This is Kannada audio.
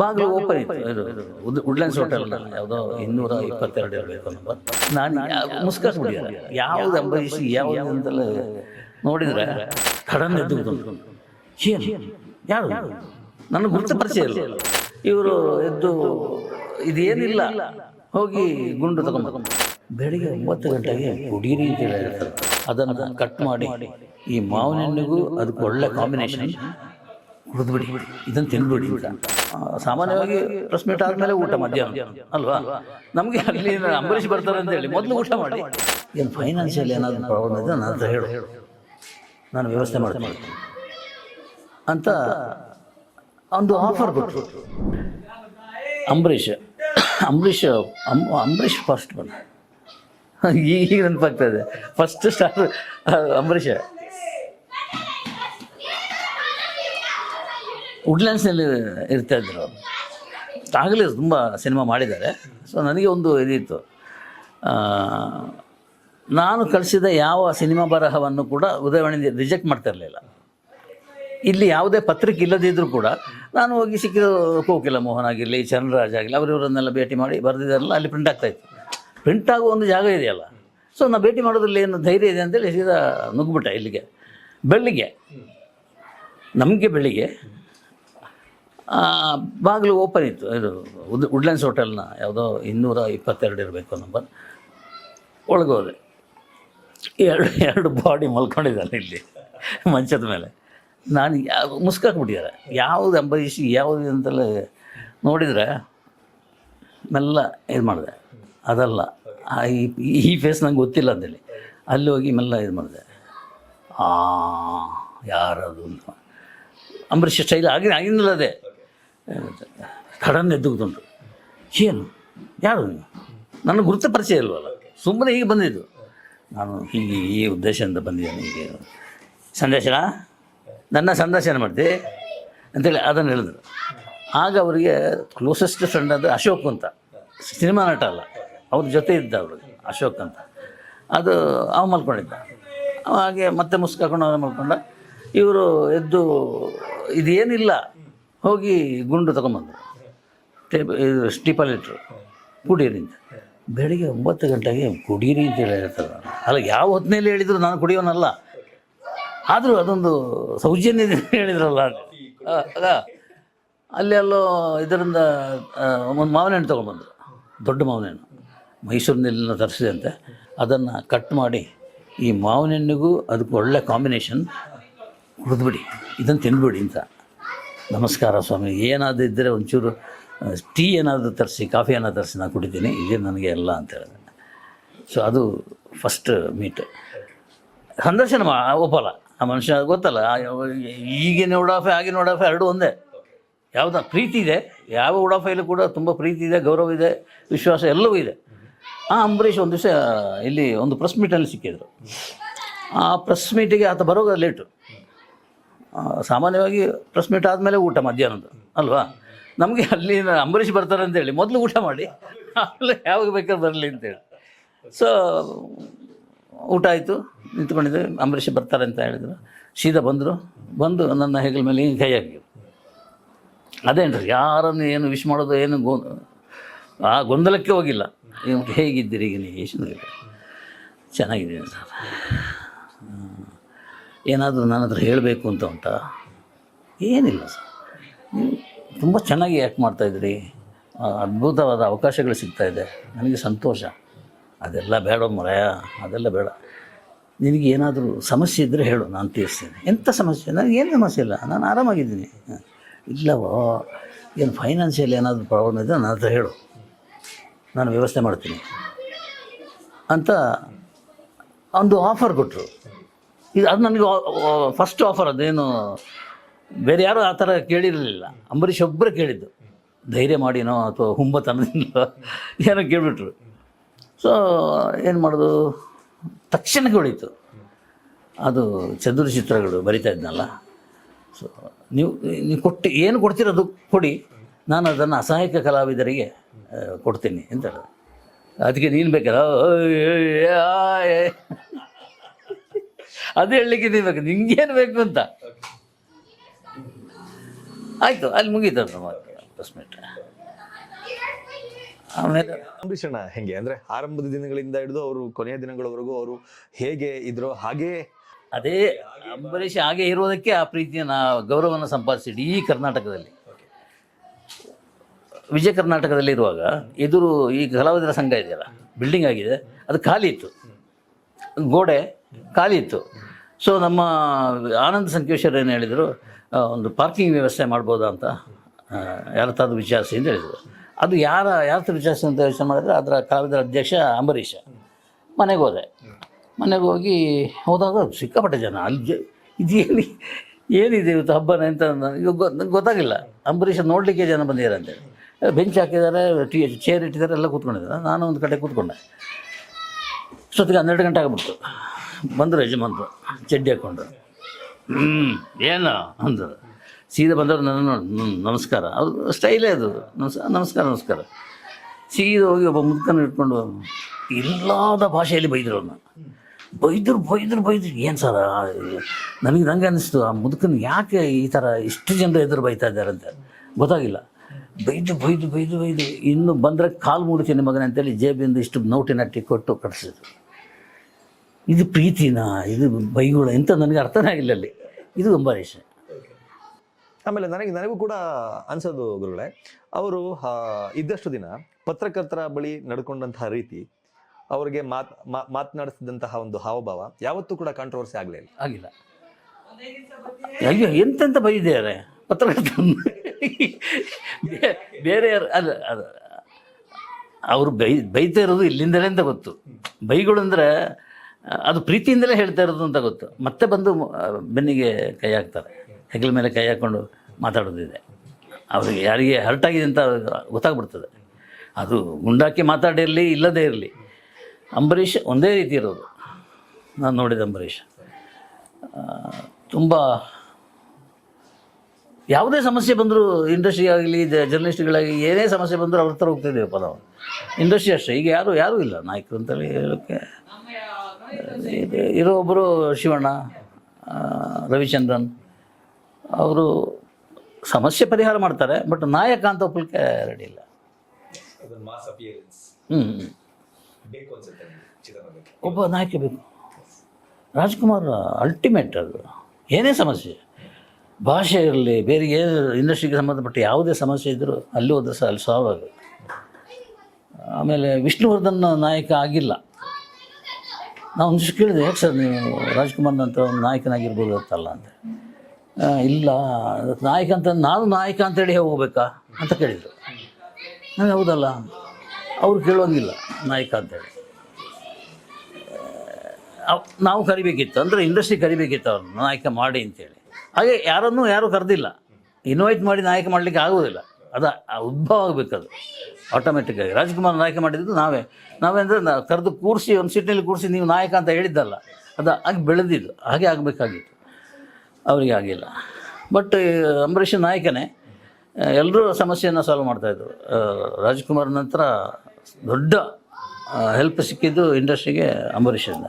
ಬಾಗಿಲು ಓಪನ್ ಇತ್ತು. ವುಡ್ಲ್ಯಾಂಡ್ಸ್ ಹೋಟೆಲ್ ಯಾವುದೋ ಇನ್ನೂರ ಇಪ್ಪತ್ತೆರಡು ಇರಬೇಕು ನಂಬರ್ ನಾನು ಮುಸ್ಕಾಕ್ಬಿಟ್ಟಿದ್ದಾರೆ ಯಾವ್ದು ಅಂಬರೀಷ್ ಯಾವ್ದು ಅಂತೆಲ್ಲ ನೋಡಿದ್ರೆ ಕಡನ್ ಎದ್ದು ಏನು? ಯಾರು ನನಗೆ ಗುರುತು ಪರಿಚಯ ಇಲ್ಲ. ಇವರು ಎದ್ದು ಇದೇನಿಲ್ಲ. ಹೋಗಿ ಗುಂಡು ತಗೊಂಡು ಬೆಳಿಗ್ಗೆ ಒಂಬತ್ತು ಗಂಟೆಗೆ ಕುಡೀರಿ ಅಂತ ಹೇಳಿರ್ತಾರೆ ಅದನ್ನು ಕಟ್ ಮಾಡಿ. ಈ ಮಾವಿನ ಹಣ್ಣಿಗೂ ಅದಕ್ಕೆ ಒಳ್ಳೆ ಕಾಂಬಿನೇಷನ್ ಕುಡಿದ್ಬಿಡಿ ಇದನ್ನು ತಿಂದ್ಬಿಡಿ ಅಂತ. ಸಾಮಾನ್ಯವಾಗಿ ಪ್ರೆಸ್ ಮೀಟ್ ಆದಮೇಲೆ ಊಟ ಮಧ್ಯಾಹ್ನ, ಅಲ್ವಾ? ನಮಗೆ ಅಲ್ಲಿ ಅಂಬರೀಷ್ ಬರ್ತಾರೆ ಅಂತ ಹೇಳಿ ಮೊದಲು ಊಟ ಮಾಡಿ. ಏನು ಫೈನಾನ್ಷಿಯಲ್ ಏನಾದರೂ ಪ್ರಾಬ್ಲಮ್ ಇದೆ ನನ್ನ ಹತ್ರ ಹೇಳು. ನಾನು ವ್ಯವಸ್ಥೆ ಮಾಡ್ತೀನಿ. ಅಂತ ಒಂದು ಆಫರ್ ಕೊಟ್ಟರು ಅಂಬರೀಷ್ ಅಂಬರೀಷ್ ಅಂಬರೀಷ್ ಫಸ್ಟ್ ಬಂದ ಈಗ ನೆನಪಾಗ್ತಾ ಇದೆ ಫಸ್ಟ್ ಸ್ಟಾರ್ ಅಂಬರೀಷ್ ವುಡ್ಲ್ಯಾಂಡ್ಸ್ನಲ್ಲಿ ಇರ್ತಾ ಇದ್ರು. ಅವರು ಆಗಲೇ ತುಂಬ ಸಿನಿಮಾ ಮಾಡಿದ್ದಾರೆ. ಸೊ ನನಗೆ ಒಂದು ಇದಿತ್ತು. ನಾನು ಕಳಿಸಿದ ಯಾವ ಸಿನಿಮಾ ಬರಹವನ್ನು ಕೂಡ ಉದಾಹರಣೆ ರಿಜೆಕ್ಟ್ ಮಾಡ್ತಾ ಇರಲಿಲ್ಲ ಇಲ್ಲಿ ಯಾವುದೇ ಪತ್ರಿಕೆ ಇಲ್ಲದಿದ್ದರೂ ಕೂಡ ನಾನು ಹೋಗಿ ಸಿಕ್ಕಿದ ಕೋಕಿಲ ಮೋಹನ್ ಆಗಿರಲಿ, ಚರಣರಾಜ್ ಆಗಲಿ ಅವರಿವರನ್ನೆಲ್ಲ ಭೇಟಿ ಮಾಡಿ ಬರೆದಿದ್ದಾರಲ್ಲ, ಅಲ್ಲಿ ಪ್ರಿಂಟ್ ಆಗ್ತಾಯಿತ್ತು ಪ್ರಿಂಟ್ ಆಗುವ ಒಂದು ಜಾಗ ಇದೆಯಲ್ಲ. ಸೊ ನಾನು ಭೇಟಿ ಮಾಡೋದ್ರಲ್ಲಿ ಏನು ಧೈರ್ಯ ಇದೆ ಅಂತೇಳಿ ಸೀದಾ ನುಗ್ಗಿಬಿಟ್ಟೆ ಇಲ್ಲಿಗೆ. ಬೆಳಿಗ್ಗೆ ನಮಗೆ ಬೆಳಿಗ್ಗೆ ಬಾಗಿಲು ಓಪನ್ ಇತ್ತು. ಇದು ಉದ್ ವುಡ್ಲ್ಯಾಂಡ್ಸ್ ಹೋಟೆಲ್ನ ಯಾವುದೋ ಇನ್ನೂರ ಇಪ್ಪತ್ತೆರಡು ಇರಬೇಕು ನಂಬರ್ ಒಳಗೋದೆ ಎರಡು ಎರಡು ಬಾಡಿ ಮಲ್ಕೊಂಡಿದ್ದಾರೆ ಇಲ್ಲಿ, ಮಂಚದ ಮೇಲೆ. ನಾನು ಯಾವ ಮುಸ್ಕಾಕ್ಬಿಟ್ಟಿದ್ದಾರೆ. ಯಾವುದು ಅಂಬರೀಷ್ ಯಾವುದು ಅಂತೆಲ್ಲ ನೋಡಿದರೆ ಮೆಲ್ಲ ಇದು ಮಾಡಿದೆ. ಅದಲ್ಲ. ಈ- ಈ ಫೇಸ್ ನಂಗೆ ಗೊತ್ತಿಲ್ಲ ಅಂತೇಳಿ ಅಲ್ಲಿ ಹೋಗಿ ಮೆಲ್ಲ ಇದು ಮಾಡಿದೆ. ಆ, ಯಾರದು ಅಂಬರೀಷ್ ಸ್ಟೈಲ್ ಆಗಿ ಆಗಿನಲ್ಲ ಅದೇ ಸಡನ್ ಎದ್ದುಕೊಂಡು ಏನು? ಯಾರು? ನೀವು ನನ್ನ ಗುರುತ ಪರಿಚಯ ಇಲ್ವಲ್ಲ? ಸುಮ್ಮನೆ ಹೀಗೆ ಬಂದಿದ್ದು. ನಾನು ಹೀಗೆ ಈ ಉದ್ದೇಶದಿಂದ ಬಂದಿದ್ದೇನೆ. ಹೀಗೆ ಸಂದೇಶನ? ನನ್ನ ಸಂದರ್ಶನ ಮಾಡಿದೆ ಅಂತೇಳಿ ಅದನ್ನು ಹೇಳಿದ್ರು. ಆಗ ಅವರಿಗೆ ಕ್ಲೋಸೆಸ್ಟ್ ಫ್ರೆಂಡ್ ಅಂದರೆ ಅಶೋಕ್ ಅಂತ. ಸಿನಿಮಾ ನಟ ಅಲ್ಲ. ಅವ್ರ ಜೊತೆ ಇದ್ದ ಅವರು, ಅಶೋಕ್ ಅಂತ. ಅದು ಅವ ಮಲ್ಕೊಂಡಿದ್ದ. ಹಾಗೆ ಮತ್ತೆ ಮುಸ್ಕಾಕೊಂಡು ಅವನ ಮಲ್ಕೊಂಡ. ಇವರು ಎದ್ದು, ಇದೇನಿಲ್ಲ ಹೋಗಿ ಗುಂಡು ತಗೊಂಬಂದರು ಟೇಬಲ್ ಇದು ಸ್ಟೀಪಲ್ ಇಟ್ಟರು ಕುಡೀರಿ ಬೆಳಿಗ್ಗೆ ಒಂಬತ್ತು ಗಂಟೆಗೆ ಕುಡೀರಿ ಅಂತ ಹೇಳಿರ್ತಾರೆ ಅಲ್ಲ, ಯಾವ ಹೊತ್ತಿನಲ್ಲಿ ಹೇಳಿದ್ರು ನಾನು ಕುಡಿಯೋನಲ್ಲ. ಆದರೂ ಅದೊಂದು ಸೌಜನ್ಯದಿಂದ ಹೇಳಿದ್ರಲ್ಲ. ಅಲ್ಲಿ ಅಲ್ಲೋ ಇದರಿಂದ ಒಂದು ಮಾವಿನ ಹಣ್ಣು ತೊಗೊಂಬಂದರು ದೊಡ್ಡ ಮಾವಿನ ಹಣ್ಣು ತರಿಸಿದೆ ಅಂತ ಅದನ್ನು ಕಟ್ ಮಾಡಿ ಈ ಮಾವಿನ ಹಣ್ಣಿಗೂ ಅದಕ್ಕೆ ಒಳ್ಳೆ ಕಾಂಬಿನೇಷನ್ ಹುಡಿದ್ಬಿಡಿ ಇದನ್ನು ತಿಂದ್ಬಿಡಿ ಅಂತ. ನಮಸ್ಕಾರ ಸ್ವಾಮಿ. ಏನಾದರೂ ಇದ್ದರೆ ಒಂಚೂರು ಟೀ ಏನಾದರೂ ತರಿಸಿ, ಕಾಫಿ ಏನಾದರೂ ತರಿಸಿ ನಾನು ಕುಡಿತೀನಿ. ಇದೇ ನನಗೆ ಎಲ್ಲ ಅಂತ ಹೇಳಿದೆ ಸೊ ಅದು ಫಸ್ಟ್ ಮೀಟ್ ಸಂದರ್ಶನ ಒಪ್ಪಲ್ಲ. ಆ ಮನುಷ್ಯ ಗೊತ್ತಲ್ಲ ಈಗಿನ ಉಡಾಫೆ ಆಗಿನ ಉಡಾಫೆ ಎರಡು ಒಂದೇ. ಯಾವುದ ಪ್ರೀತಿ ಇದೆ, ಯಾವ ಉಡಾಫೆಯಲ್ಲೂ ಕೂಡ ತುಂಬ ಪ್ರೀತಿ ಇದೆ, ಗೌರವ ಇದೆ, ವಿಶ್ವಾಸ ಎಲ್ಲವೂ ಇದೆ. ಆ ಅಂಬರೀಷ್ ಒಂದು ದಿವಸ ಇಲ್ಲಿ ಒಂದು ಪ್ರೆಸ್ ಮೀಟಲ್ಲಿ ಸಿಕ್ಕಿದ್ರು. ಆ ಪ್ರೆಸ್ ಮೀಟಿಗೆ ಆತ ಬರೋದು ಲೇಟು ಸಾಮಾನ್ಯವಾಗಿ ಪ್ರೆಸ್ ಮೀಟ್ ಆದಮೇಲೆ ಊಟ ಮಧ್ಯಾಹ್ನದ ಅಲ್ವಾ? ನಮಗೆ ಅಲ್ಲಿ ಅಂಬರೀಷ್ ಬರ್ತಾರೆ ಅಂತೇಳಿ ಮೊದಲು ಊಟ ಮಾಡಿ, ಆಮೇಲೆ ಯಾವಾಗ ಬೇಕಾದ್ರೆ ಬರಲಿ ಅಂತೇಳಿ ಸೊ ಊಟ ಆಯಿತು, ನಿಂತ್ಕೊಂಡಿದ್ದೆ, ಅಂಬರೀಷ್ ಬರ್ತಾರೆ ಅಂತ ಹೇಳಿದರು. ಸೀದಾ ಬಂದರು, ಬಂದು ನನ್ನ ಹೆಗಲ ಮೇಲೆ ಹಿಂಗೆ ಕೈ ಹಾಕಿದ್ರು. ಅದೇನ್ರಿ ಯಾರನ್ನು ಏನು ವಿಶ್ ಮಾಡೋದು, ಏನು ಗೊ, ಆ ಗೊಂದಲಕ್ಕೆ ಹೋಗಿಲ್ಲ. ಹೇಗಿದ್ದೀರಿ ಈಗ ನೀವು ಚೆನ್ನಾಗಿದ್ದೀನಿ ಸರ್. ಏನಾದರೂ ನನ್ನ ಹತ್ರ ಹೇಳಬೇಕು ಅಂತ ಉಂಟ? ಏನಿಲ್ಲ ಸರ್. ನೀವು ತುಂಬ ಚೆನ್ನಾಗಿ ಆ್ಯಕ್ಟ್ ಮಾಡ್ತಾಯಿದ್ರಿ ಅದ್ಭುತವಾದ ಅವಕಾಶಗಳು ಸಿಗ್ತಾ ಇದೆ. ನನಗೆ ಸಂತೋಷ. ಅದೆಲ್ಲ ಬೇಡ ಮರಯ. ಅದೆಲ್ಲ ಬೇಡ. ನಿನಗೆ ಏನಾದರೂ ಸಮಸ್ಯೆ ಇದ್ದರೆ ಹೇಳು, ನಾನು ತೀರಿಸ್ತೇನೆ ಎಂಥ ಸಮಸ್ಯೆ? ನನಗೆ ಏನು ಸಮಸ್ಯೆ ಇಲ್ಲ. ನಾನು ಆರಾಮಾಗಿದ್ದೀನಿ. ಇಲ್ಲವೋ? ಏನು ಫೈನಾನ್ಷಿಯಲ್ ಏನಾದರೂ ಪ್ರಾಬ್ಲಮ್ ಇದ್ದರೆ ನನ್ನ ಹತ್ರ ಹೇಳು. ನಾನು ವ್ಯವಸ್ಥೆ ಮಾಡ್ತೀನಿ. ಅಂತ ಒಂದು ಆಫರ್ ಕೊಟ್ಟರು ಇದು ಅದು ನನಗೆ ಫಸ್ಟ್ ಆಫರ್ ಅದೇನು ಬೇರೆ ಯಾರೂ ಆ ಥರ ಕೇಳಿರಲಿಲ್ಲ. ಅಂಬರೀಷ್ ಒಬ್ಬರೇ ಕೇಳಿದ್ದು. ಧೈರ್ಯ ಮಾಡಿನೋ ಅಥವಾ ಹುಂಬತನದಿಂದ ಏನೋ ಕೇಳಿಬಿಟ್ರು. ಸೊ ಏನು ಮಾಡೋದು? ತಕ್ಷಣಕ್ಕೆ ಹೊಳೀತು. ಅದು ಚದುರ ಚಿತ್ರಗಳು ಬರಿತಾ ಇದ್ನಲ್ಲ. ಸೊ ನೀವು ನೀವು ಕೊಟ್ಟು, ಏನು ಕೊಡ್ತಿರೋದು ಕೊಡಿ. ನಾನು ಅದನ್ನು ಅಸಹಾಯಕ ಕಲಾವಿದರಿಗೆ ಕೊಡ್ತೀನಿ ಅಂತ ಅದಕ್ಕೆ ನೀನು ಬೇಕಲ್ಲ. ಅದು ಹೇಳಲಿಕ್ಕೆ ಬೇಕು. ನಿಂಗೇನು ಬೇಕು ಅಂತ? ಆಯಿತು ಅಲ್ಲಿ ಮುಗೀತು ನಮ್ಮ ಆಮೇಲೆ ಅಂಬರೀಷಣ್ಣ ಹೆಂಗೆ? ಅಂದ್ರೆ ಆರಂಭದ ದಿನಗಳಿಂದ ಹಿಡಿದು ಅವರು ಕೊನೆಯ ದಿನಗಳವರೆಗೂ ಅವರು ಹೇಗೆ ಇದ್ರು ಹಾಗೆ ಅದೇ ಅಂಬರೀಷ್ ಹಾಗೆ ಇರೋದಕ್ಕೆ ಆ ಪ್ರೀತಿಯನ್ನು ಗೌರವವನ್ನು ಸಂಪಾದಿಸಿ ಇಡೀ ಕರ್ನಾಟಕದಲ್ಲಿ. ವಿಜಯ ಕರ್ನಾಟಕದಲ್ಲಿ ಇರುವಾಗ ಎದುರು ಈ ಕಲಾವಿದರ ಸಂಘ ಇದೆಯಲ್ಲ ಬಿಲ್ಡಿಂಗ್ ಆಗಿದೆ ಅದು ಖಾಲಿ ಇತ್ತು. ಗೋಡೆ ಖಾಲಿ ಇತ್ತು. ಸೊ ನಮ್ಮ ಆನಂದ್ ಸಂಕೇಶ್ವರ್ ಏನು ಹೇಳಿದರು ಒಂದು ಪಾರ್ಕಿಂಗ್ ವ್ಯವಸ್ಥೆ ಮಾಡ್ಬೋದಾ ಅಂತ ಆ, ಯಾರ ತಾದ್ರು ವಿಚಾರಿಸಿ ಅಂತ ಹೇಳಿದರು. ಅದು ಯಾರ ಯಾರತ್ರ ವಿಚಾರಿಸಿ ಅಂತ ಯೋಚನೆ ಮಾಡಿದ್ರೆ ಅದರ ಕಲಾವಿದರ ಅಧ್ಯಕ್ಷ ಅಂಬರೀಷ. ಮನೆಗೆ ಹೋದೆ. ಮನೆಗೆ ಹೋಗಿ ಹೋದಾಗ ಸಿಕ್ಕಾಪಟ್ಟೆ ಜನ. ಅಲ್ಲಿ ಜ ಇದೇನು ಏನಿದೆ ಇವತ್ತು ಹಬ್ಬನ ಅಂತ ನನಗೆ ನಂಗೆ ಗೊತ್ತಾಗಿಲ್ಲ. ಅಂಬರೀಷ್ ನೋಡಲಿಕ್ಕೆ ಜನ ಬಂದಿದ್ದಾರೆ ಅಂತೇಳಿ ಬೆಂಚ್ ಹಾಕಿದ್ದಾರೆ ಟೀ ಚೇರ್ ಇಟ್ಟಿದ್ದಾರೆ ಎಲ್ಲ ಕೂತ್ಕೊಂಡಿದ್ದಾರೆ. ನಾನು ಒಂದು ಕಡೆ ಕೂತ್ಕೊಂಡೆ. ಅಷ್ಟೊತ್ತಿಗೆ ಹನ್ನೆರಡು ಗಂಟೆ ಆಗ್ಬಿಡ್ತು. ಬಂದರು ಯಜಮಾನ್ರು, ಚಡ್ಡಿ ಹಾಕೊಂಡ್ರು. ಹ್ಞೂ ಏನು ಅಂದರು. ಸೀದಾ ಬಂದವರು ನನ್ನ ನೋಡಿ ನಮಸ್ಕಾರ. ಅದು ಸ್ಟೈಲೇ ಅದು. ನಮಸ್, ನಮಸ್ಕಾರ ನಮಸ್ಕಾರ. ಸೀದಾ ಹೋಗಿ ಒಬ್ಬ ಮುದುಕನ ಇಟ್ಕೊಂಡು ಇಲ್ಲದ ಭಾಷೆಯಲ್ಲಿ ಬೈದರು ಅವನ್ನ ಬೈದರು ಬೈದರು, ಬೈದ್ರು. ಏನು ಸರ್ ನನಗೆ ನಂಗೆ ಅನ್ನಿಸ್ತು ಆ ಮುದುಕನ ಯಾಕೆ ಈ ಥರ ಇಷ್ಟು ಜನರು ಎದುರು ಬೈತಾ ಇದ್ದಾರೆ ಅಂತ. ಗೊತ್ತಾಗಿಲ್ಲ. ಬೈದು ಬೈದು ಬೈದು ಬೈದು ಇನ್ನು ಬಂದರೆ ಕಾಲು ಮೂಡ್ತೀನಿ ಮಗನ ಅಂತೇಳಿ ಜೇಬಿಂದ ಇಷ್ಟು ನೋಟಿನ ಅಟ್ಟಿ ಕೊಟ್ಟು ಕಳಿಸಿದ್ರು ಇದು ಪ್ರೀತಿನಾ ಇದು ಬೈಗುಳ ಅಂತ ನನಗೆ ಅರ್ಥನೇ ಆಗಿಲ್ಲ ಅಲ್ಲಿ. ಇದು ಅಂಬರೀಷ್ ಆಮೇಲೆ ನನಗೆ ನನಗೂ ಕೂಡ ಅನ್ಸೋದು ಗುರುಗಳೇ ಅವರು ಇದ್ದಷ್ಟು ದಿನ ಪತ್ರಕರ್ತರ ಬಳಿ ನಡ್ಕೊಂಡಂತಹ ರೀತಿ ಅವರಿಗೆ ಮಾತ್ ಮಾತನಾಡಿಸಿದಂತಹ ಒಂದು ಹಾವಭಾವ ಯಾವತ್ತೂ ಕೂಡ ಕಾಂಟ್ರವರ್ಸಿ ಆಗಲಿಲ್ಲ ಆಗಿಲ್ಲ. ಅಯ್ಯೋ ಎಂತೆಂತ ಬೈದಿದ್ದಾರೆ? ಪತ್ರಕರ್ತ ಬೇರೆ ಯಾರು ಅಲ್ಲ ಅದು ಅವರು ಬೈ ಬೈತಾ ಇರೋದು ಇಲ್ಲಿಂದಲೇ ಅಂತ ಗೊತ್ತು. ಬೈಗಳು ಅಂದರೆ ಅದು ಪ್ರೀತಿಯಿಂದಲೇ ಹೇಳ್ತಾ ಇರೋದು ಅಂತ ಗೊತ್ತು. ಮತ್ತೆ ಬಂದು ಬೆನ್ನಿಗೆ ಕೈ ಹಾಕ್ತಾರೆ. ಹೆಗಲ ಮೇಲೆ ಕೈ ಹಾಕ್ಕೊಂಡು ಮಾತಾಡೋದಿದೆ. ಅವರಿಗೆ ಯಾರಿಗೆ ಹರ್ಟ್ ಆಗಿದೆ ಅಂತ ಗೊತ್ತಾಗ್ಬಿಡ್ತದೆ. ಅದು ಗುಂಡಾಕಿ ಮಾತಾಡಿರಲಿ ಇಲ್ಲದೇ ಇರಲಿ. ಅಂಬರೀಷ್ ಒಂದೇ ರೀತಿ ಇರೋದು. ನಾನು ನೋಡಿದ ಅಂಬರೀಷ್. ತುಂಬ ಯಾವುದೇ ಸಮಸ್ಯೆ ಬಂದರೂ ಇಂಡಸ್ಟ್ರಿ ಆಗಲಿ ಜರ್ನಲಿಸ್ಟ್ಗಳಾಗಲಿ ಏನೇ ಸಮಸ್ಯೆ ಬಂದರೂ ಅವ್ರ ಹತ್ರ ಹೋಗ್ತಿದ್ದೇವಪ್ಪ ನಾವು. ಇಂಡಸ್ಟ್ರಿ ಅಷ್ಟೇ. ಈಗ ಯಾರು ಯಾರೂ ಇಲ್ಲ. ನಾಯಕರು ಅಂತೇಳಿ ಹೇಳೋಕ್ಕೆ ಇರೋ ಒಬ್ಬರು ಶಿವಣ್ಣ ರವಿಚಂದ್ರನ್. ಅವರು ಸಮಸ್ಯೆ ಪರಿಹಾರ ಮಾಡ್ತಾರೆ ಬಟ್ ನಾಯಕ ಅಂತ ಒಪ್ಪಲಿಕ್ಕೆ ರೆಡಿ ಇಲ್ಲ. ಹ್ಞೂ ಒಬ್ಬ ನಾಯಕ ಬೇಕು. ರಾಜ್ಕುಮಾರ್ ಅಲ್ಟಿಮೇಟ್ ಅದು. ಏನೇ ಸಮಸ್ಯೆ. ಭಾಷೆ ಇರಲಿ, ಬೇರೆ ಏನು ಇಂಡಸ್ಟ್ರಿಗೆ ಸಂಬಂಧಪಟ್ಟ ಯಾವುದೇ ಸಮಸ್ಯೆ ಇದ್ದರೂ ಅಲ್ಲಿ ಹೋದ್ರೆ ಸಹ ಅಲ್ಲಿ ಸಾಲ್ವ್ ಆಗುತ್ತೆ. ಆಮೇಲೆ ವಿಷ್ಣುವರ್ಧನ್ ನಾಯಕ ಆಗಿಲ್ಲ. ನಾವು ಒಂದಿಷ್ಟು ಕೇಳಿದೆ ಯಾಕೆ ಸರ್ ನೀವು ರಾಜ್ಕುಮಾರ್ ನಂತರ ಒಂದು ನಾಯಕನಾಗಿರ್ಬೋದು ಅಂತಲ್ಲ ಅಂತ. ಇಲ್ಲ, ನಾಯಕ ಅಂತ, ನಾನು ನಾಯಕ ಅಂತೇಳಿ ಹೋಗ್ಬೇಕಾ ಅಂತ ಕೇಳಿದರು. ನಾನು ಹೌದಲ್ಲ, ಅವ್ರು ಕೇಳೋಂಗಿಲ್ಲ, ನಾಯಕ ಅಂತೇಳಿ ನಾವು ಕರಿಬೇಕಿತ್ತು, ಅಂದರೆ ಇಂಡಸ್ಟ್ರಿ ಕರಿಬೇಕಿತ್ತು ಅವ್ರನ್ನ, ನಾಯಕ ಮಾಡಿ ಅಂತೇಳಿ ಹಾಗೆ ಯಾರನ್ನೂ ಯಾರೂ ಕರೆದಿಲ್ಲ. ಇನ್ವೈಟ್ ಮಾಡಿ ನಾಯಕ ಮಾಡಲಿಕ್ಕೆ ಆಗೋದಿಲ್ಲ ಅದು ಉದ್ಭವ ಆಗಬೇಕದು ಆಟೋಮೆಟಿಕ್ಕಾಗಿ ರಾಜ್ಕುಮಾರ್ ನಾಯಕ ಮಾಡಿದ್ದು ನಾವೇ. ನಾವೇ ಅಂದರೆ ಕರೆದು ಕೂರಿಸಿ, ಒಂದು ಸೀಟ್ನಲ್ಲಿ ಕೂರಿಸಿ ನೀವು ನಾಯಕ ಅಂತ ಹೇಳಿದ್ದಲ್ಲ. ಅದು ಹಾಗೆ ಬೆಳೆದಿದ್ದು. ಹಾಗೆ ಆಗಬೇಕಾಗಿತ್ತು. ಅವರಿಗೆ ಆಗಿಲ್ಲ. ಬಟ್ ಅಂಬರೀಷ್ ನಾಯಕನೇ ಎಲ್ಲರೂ ಸಮಸ್ಯೆಯನ್ನು ಸಾಲ್ವ್ ಮಾಡ್ತಾಯಿದ್ರು ರಾಜ್ಕುಮಾರ್ ನಂತರ ದೊಡ್ಡ ಹೆಲ್ಪ್ ಸಿಕ್ಕಿದ್ದು ಇಂಡಸ್ಟ್ರಿಗೆ ಅಂಬರೀಷಿಂದ